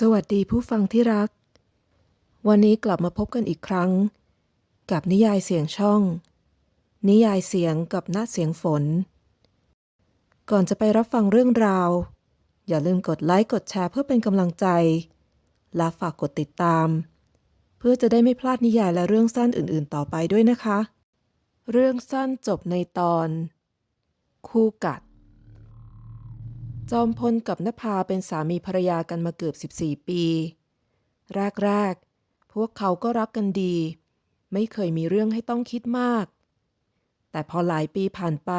สวัสดีผู้ฟังที่รัก วันนี้กลับมาพบกันอีกครั้ง กับนิยายเสียงช่อง นิยายเสียงกับหน้าเสียงฝน ก่อนจะไปรับฟังเรื่องราว อย่าลืมกดไลค์กดแชร์เพื่อเป็นกำลังใจ และฝากกดติดตาม เพื่อจะได้ไม่พลาดนิยายและเรื่องสั้นอื่น ๆ ต่อไปด้วยนะคะ เรื่องสั้นจบในตอน คู่กัด จอมพลกับนภาเป็นสามีภรรยากันมาเกือบ 14 ปี แรกๆ พวกเขาก็รักกันดี ไม่เคยมีเรื่องให้ต้องคิดมาก แต่พอหลายปีผ่านไป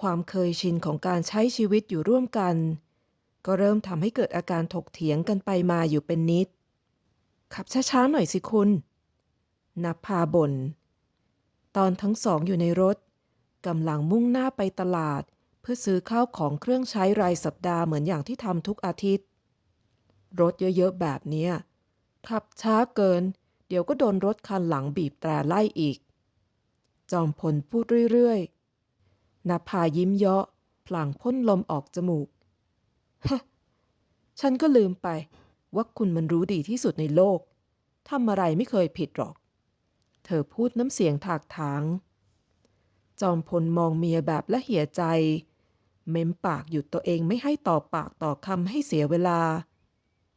ความเคยชินของการใช้ชีวิตอยู่ร่วมกัน ก็เริ่มทำให้เกิดอาการถกเถียงกันไปมาอยู่เป็นนิด ขับช้าๆหน่อยสิคุณนภาบน่นตอนทั้งสองอยู่ในรถกำลังมุ่งหน้าไปตลาด พื่อซื้อข้าวของเครื่องใช้รายสัปดาห์เหมือนอย่างที่ทำทุกอาทิตย์ รถเยอะๆแบบเนี้ยขับช้าเกิน เดี๋ยวก็โดนรถคันหลังบีบแตรไล่อีก จอมพลพูดเรื่อยๆนภายิ้มเยาะพลางพ่นลมออกจมูกฮะฉันก็ลืมไป ว่าคุณมันรู้ดีที่สุดในโลกทำอะไรไม่เคยผิดหรอก เธอพูดน้ำเสียงถากถาง จอมพลมองเมียแบบละเหี่ยใจ เม้มปากหยุดตัวเองไม่ให้ต่อปากต่อคำให้เสียเวลา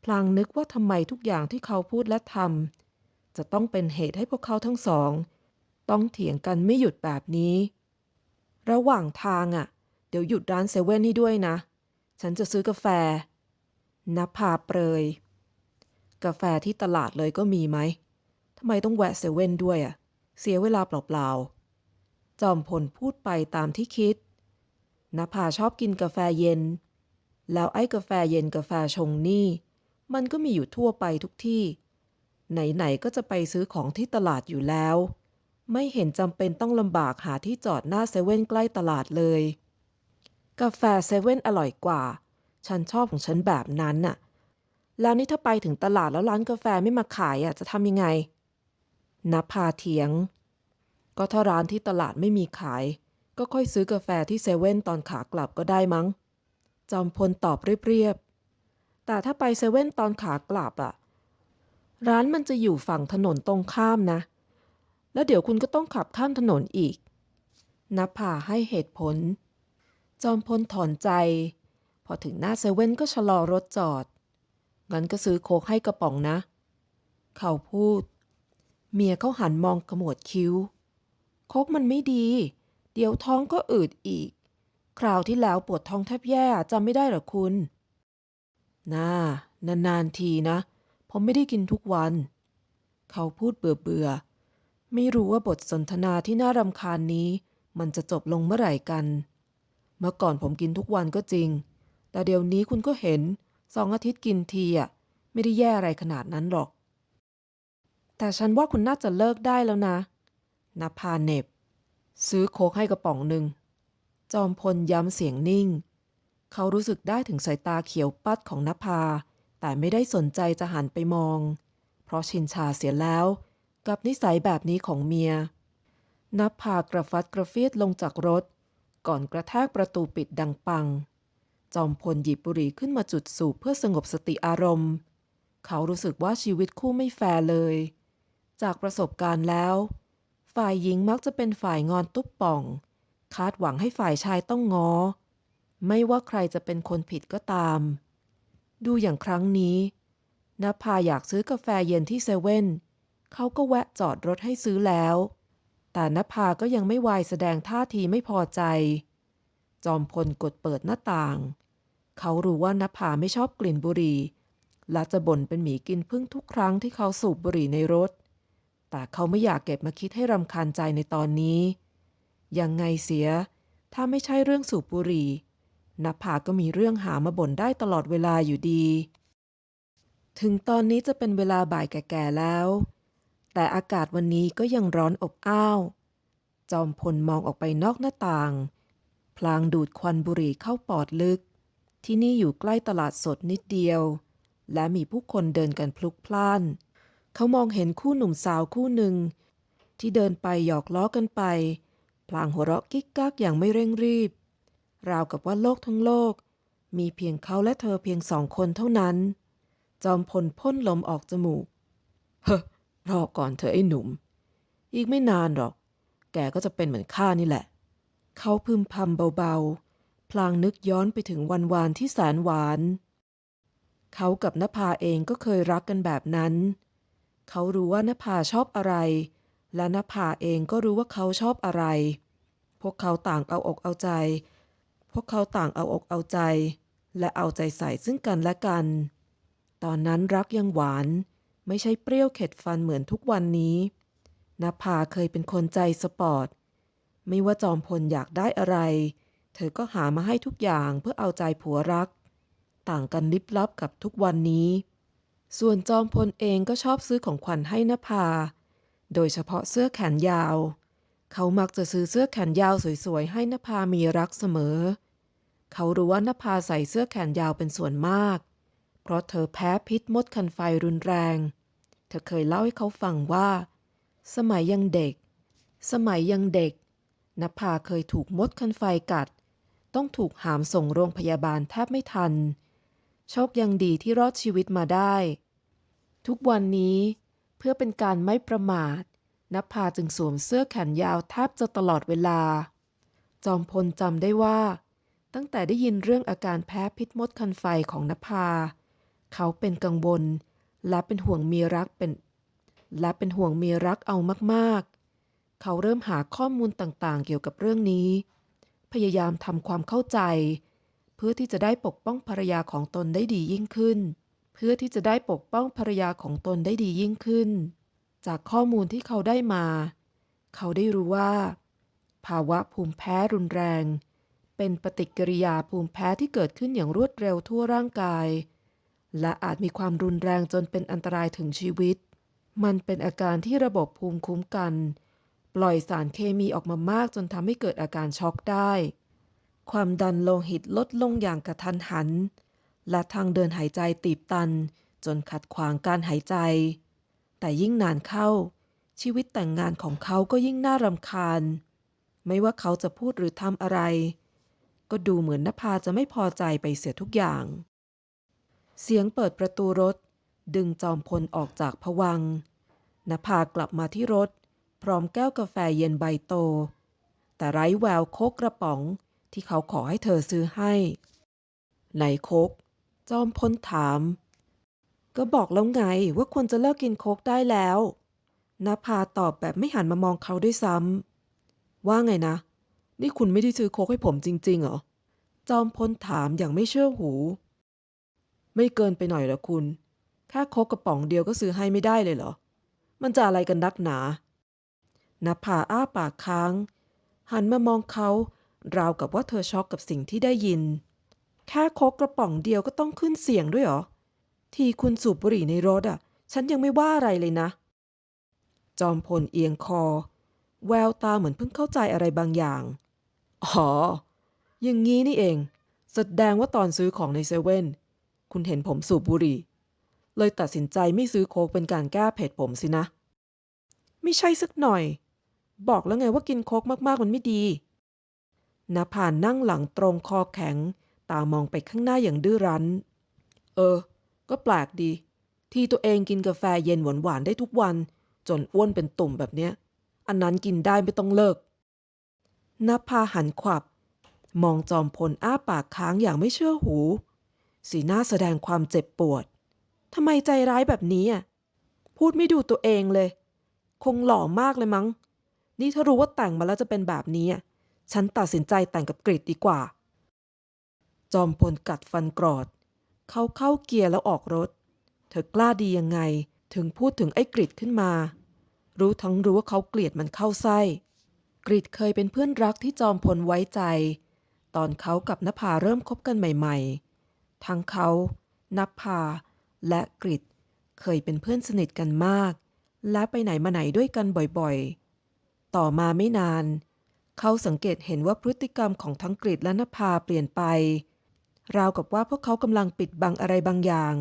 พลางนึกว่าทำไมทุกอย่างที่เขาพูดและทำจะต้องเป็นเหตุให้พวกเขาทั้งสอง ต้องเถียงกันไม่หยุดแบบนี้ ระหว่างทางอะ เดี๋ยวหยุดร้านเซเว่นให้ด้วยนะ ฉันจะซื้อกาแฟนภาเปรย กาแฟที่ตลาดเลยก็มีไหมทำไมต้องแวะเซเว่นด้วยอะ เสียเวลาเปล่าๆจอมพลพูดไปตามที่คิด นภาชอบกินกาแฟเย็น แล้วไอ้กาแฟเย็นกาแฟชงนี่ มันก็มีอยู่ทั่วไปทุกที่ ไหนๆก็จะไปซื้อของที่ตลาดอยู่แล้ว ไม่เห็นจำเป็นต้องลำบากหาที่จอดหน้าเซเว่นใกล้ตลาดเลย กาแฟเซเว่นอร่อยกว่า ฉันชอบของฉันแบบนั้นน่ะ แล้วนี่ถ้าไปถึงตลาดแล้วร้านกาแฟไม่มาขายอะจะทำยังไงนภาเถียง ก็ถ้าร้านที่ตลาดไม่มีขาย ก็ค่อยซื้อกาแฟที่เซเว่นตอนขากลับก็ได้มั้ง จอมพลตอบเรียบๆ แต่ถ้าไปเซเว่นตอนขากลับอะร้านมันจะอยู่ฝั่งถนนตรงข้ามนะ แล้วเดี๋ยวคุณก็ต้องขับข้ามถนนอีกนภาให้เหตุผล จอมพลถอนใจ พอถึงหน้าเซเว่นก็ชะลอรถจอด งั้นก็ซื้อโคกให้กระป๋องนะ เขาพูด เมียเขาหันมองขมวดคิ้ว โคกมันไม่ดี เดี๋ยวท้องก็อืดอีก คราวที่แล้วปวดท้องแทบแย่จำไม่ได้หรอคุณ น่านานๆทีนะ ผมไม่ได้กินทุกวัน เขาพูดเบื่อๆไม่รู้ว่าบทสนทนาที่น่ารำคาญนี้ มันจะจบลงเมื่อไหร่กัน เมื่อก่อนผมกินทุกวันก็จริง แต่เดี๋ยวนี้คุณก็เห็นสองอาทิตย์กินทีอะไม่ได้แย่อะไรขนาดนั้นหรอก แต่ฉันว่าคุณน่าจะเลิกได้แล้วนะนภาเน็บ ซื้อโคกให้กระป๋องหนึ่ง จอมพลย้ำเสียงนิ่ง เขารู้สึกได้ถึงสายตาเขียวปัดของนภา แต่ไม่ได้สนใจจะหันไปมอง เพราะชินชาเสียแล้วกับนิสัยแบบนี้ของเมียนภากระฟัดกระเฟียดลงจากรถ ก่อนกระแทกประตูปิดดังปัง จอมพลหยิบบุหรี่ขึ้นมาจุดสูบเพื่อสงบสติอารมณ์ เขารู้สึกว่าชีวิตคู่ไม่แฟร์เลย จากประสบการณ์แล้ว ฝ่ายหญิงมักจะเป็นฝ่ายงอนตุ๊บป่อง คาดหวังให้ฝ่ายชายต้องงอ ไม่ว่าใครจะเป็นคนผิดก็ตาม ดูอย่างครั้งนี้นภาอยากซื้อกาแฟเย็นที่เซเว่นเขาก็แวะจอดรถให้ซื้อแล้ว แต่นภาก็ยังไม่วายแสดงท่าทีไม่พอใจ จอมพลกดเปิดหน้าต่าง เขารู้ว่านภาไม่ชอบกลิ่นบุหรี่และจะบ่นเป็นหมีกินพึ่งทุกครั้งที่เขาสูบบุหรี่ในรถ แต่เขาไม่อยากเก็บมาคิดให้รำคาญใจในตอนนี้ ยังไงเสีย ถ้าไม่ใช่เรื่องสูบบุหรี่นภาก็มีเรื่องหามาบ่นได้ตลอดเวลาอยู่ดี ถึงตอนนี้จะเป็นเวลาบ่ายแก่ๆแล้ว แต่อากาศวันนี้ก็ยังร้อนอบอ้าว จอมพลมองออกไปนอกหน้าต่าง พลางดูดควันบุหรี่เข้าปอดลึก ที่นี่อยู่ใกล้ตลาดสดนิดเดียว และมีผู้คนเดินกันพลุกพล่าน เขามองเห็นคู่หนุ่มสาวคู่หนึ่ง ที่เดินไปหยอกล้อกันไป พลางหัวเราะกิ๊กกักอย่างไม่เร่งรีบ ราวกับว่าโลกทั้งโลก มีเพียงเขาและเธอเพียงสองคนเท่านั้น จอมพลพ่นลมออกจมูก เฮ้อรอก่อนเธอไอ้หนุ่ม อีกไม่นานหรอก แกก็จะเป็นเหมือนข้านี่แหละ เขาพึมพำเบาๆ พลางนึกย้อนไปถึงวันวานที่แสนหวาน เขากับนภาเองก็เคยรักกันแบบนั้น เขารู้ว่านภาชอบอะไร และนภาเองก็รู้ว่าเขาชอบอะไร พวกเขาต่างเอาอกเอาใจ พวกเขาต่างเอาอกเอาใจ และเอาใจใส่ซึ่งกันและกัน ตอนนั้นรักยังหวาน ไม่ใช่เปรี้ยวเข็ดฟันเหมือนทุกวันนี้นภาเคยเป็นคนใจสปอร์ต ไม่ว่าจอมพลอยากได้อะไร เธอก็หามาให้ทุกอย่างเพื่อเอาใจผัวรัก ต่างกันลิบลับกับทุกวันนี้ ส่วนจอมพลเองก็ชอบซื้อของขวัญให้นภา โดยเฉพาะเสื้อแขนยาว เขามักจะซื้อเสื้อแขนยาวสวยๆ ให้นภามีรักเสมอ เขารู้ว่านภาใส่เสื้อแขนยาวเป็นส่วนมาก เพราะเธอแพ้พิษมดคันไฟรุนแรง เธอเคยเล่าให้เขาฟังว่า สมัยยังเด็ก สมัยยังเด็กนภาเคยถูกมดคันไฟกัด ต้องถูกหามส่งโรงพยาบาลแทบไม่ทัน โชคยังดีที่รอดชีวิตมาได้ ทุกวันนี้เพื่อเป็นการไม่ประมาทนภาจึงสวมเสื้อแขนยาวแทบจะตลอดเวลา จอมพลจำได้ว่า ตั้งแต่ได้ยินเรื่องอาการแพ้พิษมดคันไฟของนภา เขาเป็นกังวลและเป็นห่วงเมียรักเป็น และเป็นห่วงเมียรักเอามากๆ เขาเริ่มหาข้อมูลต่างๆ เกี่ยวกับเรื่องนี้ พยายามทำความเข้าใจ เพื่อที่จะได้ปกป้องภรรยาของตนได้ดียิ่งขึ้น เพื่อที่จะได้ปกป้องภรรยาของตนได้ดียิ่งขึ้น จากข้อมูลที่เขาได้มา เขาได้รู้ว่า ภาวะภูมิแพ้รุนแรง เป็นปฏิกิริยาภูมิแพ้ที่เกิดขึ้นอย่างรวดเร็วทั่วร่างกาย และอาจมีความรุนแรงจนเป็นอันตรายถึงชีวิต มันเป็นอาการที่ระบบภูมิคุ้มกัน ปล่อยสารเคมีออกมามากจนทำให้เกิดอาการช็อกได้ ความดันโลหิตลดลงอย่างกระทันหัน และทางเดินหายใจตีบตัน จนขัดขวางการหายใจ แต่ยิ่งนานเข้า ชีวิตแต่งงานของเขาก็ยิ่งน่ารำคาญ ไม่ว่าเขาจะพูดหรือทำอะไร ก็ดูเหมือนนภาจะไม่พอใจไปเสียทุกอย่าง เสียงเปิดประตูรถ ดึงจอมพลออกจากผวังนภากลับมาที่รถ พร้อมแก้วกาแฟเย็นใบโต แต่ไร้แววโคกกระป๋อง ที่เขาขอให้เธอซื้อให้ไหนโคกจอมพลถาม ก็บอกแล้วไงว่าควรจะเลิกกินโคกได้แล้วนภาตอบแบบไม่หันมามองเขาด้วยซ้ำว่าไงนะ นี่คุณไม่ได้ซื้อโคกให้ผมจริงๆเหรอ จอมพลถามอย่างไม่เชื่อหู ไม่เกินไปหน่อยหรอคุณ แค่โคกกระป๋องเดียวก็ซื้อให้ไม่ได้เลยเหรอ มันจะอะไรกันนักหนานภาอ้าปากค้าง หันมามองเขา ราวกับว่าเธอช็อกกับสิ่งที่ได้ยิน แค่โคกกระป๋องเดียวก็ต้องขึ้นเสียงด้วยเหรอ ทีคุณสูบบุหรี่ในรถอะฉันยังไม่ว่าอะไรเลยนะ จอมพลเอียงคอ แววตาเหมือนเพิ่งเข้าใจอะไรบางอย่าง อ๋อ อย่างงี้นี่เอง แสดงว่าตอนซื้อของในเซเว่น คุณเห็นผมสูบบุหรี่ เลยตัดสินใจไม่ซื้อโคกเป็นการแก้เผ็ดผมสินะ ไม่ใช่สักหน่อย บอกแล้วไงว่ากินโคกมากๆมันไม่ดี นภานั่งหลังตรงคอแข็ง ตามองไปข้างหน้าอย่างดื้อรั้น เออ ก็แปลกดี ที่ตัวเองกินกาแฟเย็นหวานๆได้ทุกวัน จนอ้วนเป็นตุ่มแบบเนี้ย อันนั้นกินได้ไม่ต้องเลิกนภาหันขวับ มองจอมพลอ้าปากค้างอย่างไม่เชื่อหู สีหน้าแสดงความเจ็บปวดทำไมใจร้ายแบบนี้อะพูดไม่ดูตัวเองเลย คงหล่อมากเลยมั้ง นี่ถ้ารู้ว่าแต่งมาแล้วจะเป็นแบบนี้อะ ฉันตัดสินใจแต่งกับกริดดีกว่า จอมพลกัดฟันกรอด เขาเข้าเกียร์แล้วออกรถ เธอกล้าดียังไงถึงพูดถึงไอ้กริดขึ้นมา รู้ทั้งรู้ว่าเขาเกลียดมันเข้าไส้ กริดเคยเป็นเพื่อนรักที่จอมพลไว้ใจ ตอนเขากับนภาเริ่มคบกันใหม่ ๆ ทั้งเขานภา และกริดเคยเป็นเพื่อนสนิทกันมาก และไปไหนมาไหนด้วยกันบ่อยๆ ต่อมาไม่นาน เขาสังเกตเห็นว่าพฤติกรรมของทั้งกริดและนภาเปลี่ยนไป ราวกับว่าพวกเขากำลังปิดบังอะไรบางอย่าง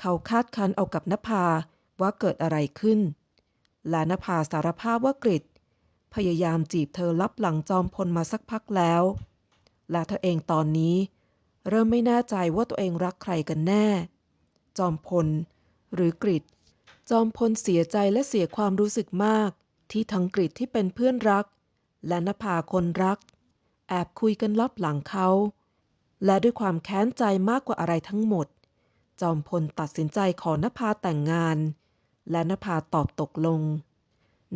เขาคาดคันเอากับนภาว่าเกิดอะไรขึ้น และนภาสารภาพว่ากริดพยายามจีบเธอลับหลังจอมพลมาสักพักแล้ว และเธอเองตอนนี้ เริ่มไม่แน่ใจว่าตัวเองรักใครกันแน่ จอมพล หรือกริดจอมพลเสียใจและเสียความรู้สึกมาก ที่ทั้งกริดที่เป็นเพื่อนรัก และนภาคนรัก แอบคุยกันลับหลังเขา และด้วยความแค้นใจมากกว่าอะไรทั้งหมด จอมพลตัดสินใจขอนภาแต่งงาน และนภาตอบตกลง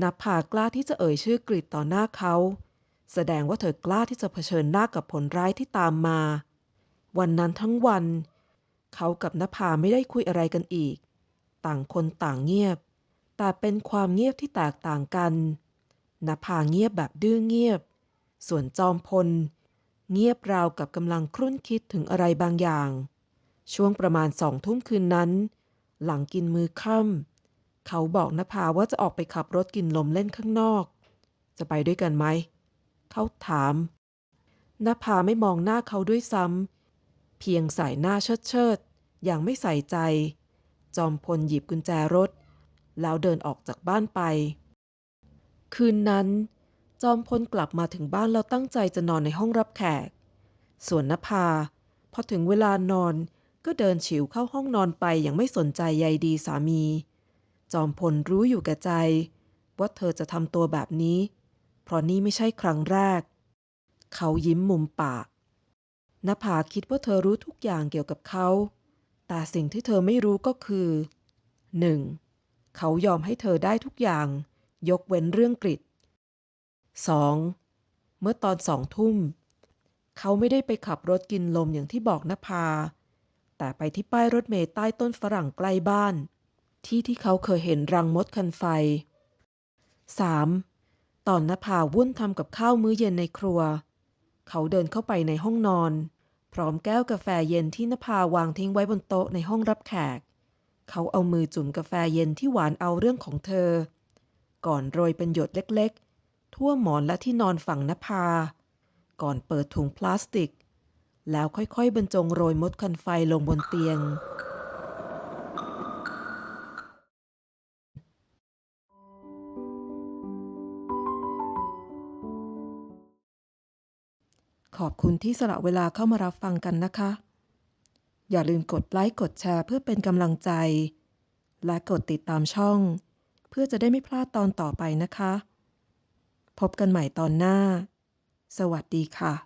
นภากล้าที่จะเอ่ยชื่อกริดต่อหน้าเขา แสดงว่าเธอกล้าที่จะเผชิญหน้ากับผลร้ายที่ตามมา วันนั้นทั้งวัน เขากับนภาไม่ได้คุยอะไรกันอีก ต่างคนต่างเงียบ แต่เป็นความเงียบที่แตกต่างกัน นภาเงียบแบบดื้อเงียบ ส่วนจอมพล เงียบราวกับกำลังครุ่นคิดถึงอะไรบางอย่าง ช่วงประมาณสองทุ่มคืนนั้น หลังกินมือค่ำเขาบอกนภาว่าจะออกไปขับรถกินลมเล่นข้างนอก จะไปด้วยกันไหม เขาถามนภาไม่มองหน้าเขาด้วยซ้ำเพียงใส่หน้าเชิดเชิดอย่างไม่ใส่ใจ จอมพลหยิบกุญแจรถ แล้วเดินออกจากบ้านไป คืนนั้น จอมพลกลับมาถึงบ้านแล้วตั้งใจจะนอนในห้องรับแขก ส่วนนภา พอถึงเวลานอนก็เดินฉิวเข้าห้องนอนไปอย่างไม่สนใจใยดีสามี จอมพลรู้อยู่แก่ใจ ว่าเธอจะทำตัวแบบนี้ เพราะนี่ไม่ใช่ครั้งแรก เขายิ้มมุมปากนภาคิดว่าเธอรู้ทุกอย่างเกี่ยวกับเขา แต่สิ่งที่เธอไม่รู้ก็คือ 1. เขายอมให้เธอได้ทุกอย่าง ยกเว้นเรื่องกริด 2. เมื่อตอนสองทุ่ม เขาไม่ได้ไปขับรถกินลมอย่างที่บอกนภา แต่ไปที่ป้ายรถเมล์ใต้ต้นฝรั่งใกล้บ้าน ที่ที่เขาเคยเห็นรังมดคันไฟ 3. ตอนนภาวุ่นทำกับข้าวมื้อเย็นในครัว เขาเดินเข้าไปในห้องนอน พร้อมแก้วกาแฟเย็นที่นภาวางทิ้งไว้บนโต๊ะในห้องรับแขก เขาเอามือจุ่มกาแฟเย็นที่หวานเอาเรื่องของเธอ ก่อนโรยเป็นหยดเล็กๆ ทั่วหมอนและที่นอนฝั่งนภา ก่อนเปิดถุงพลาสติก แล้วค่อยๆ บรรจงโรยมดคันไฟลงบนเตียง ขอบคุณที่สละเวลาเข้ามารับฟังกันนะคะ อย่าลืมกดไลค์กดแชร์เพื่อเป็นกำลังใจ และกดติดตามช่อง พื่อจะได้ไม่พลาดตอนต่อไปนะคะ พบกันใหม่ตอนหน้า สวัสดีค่ะ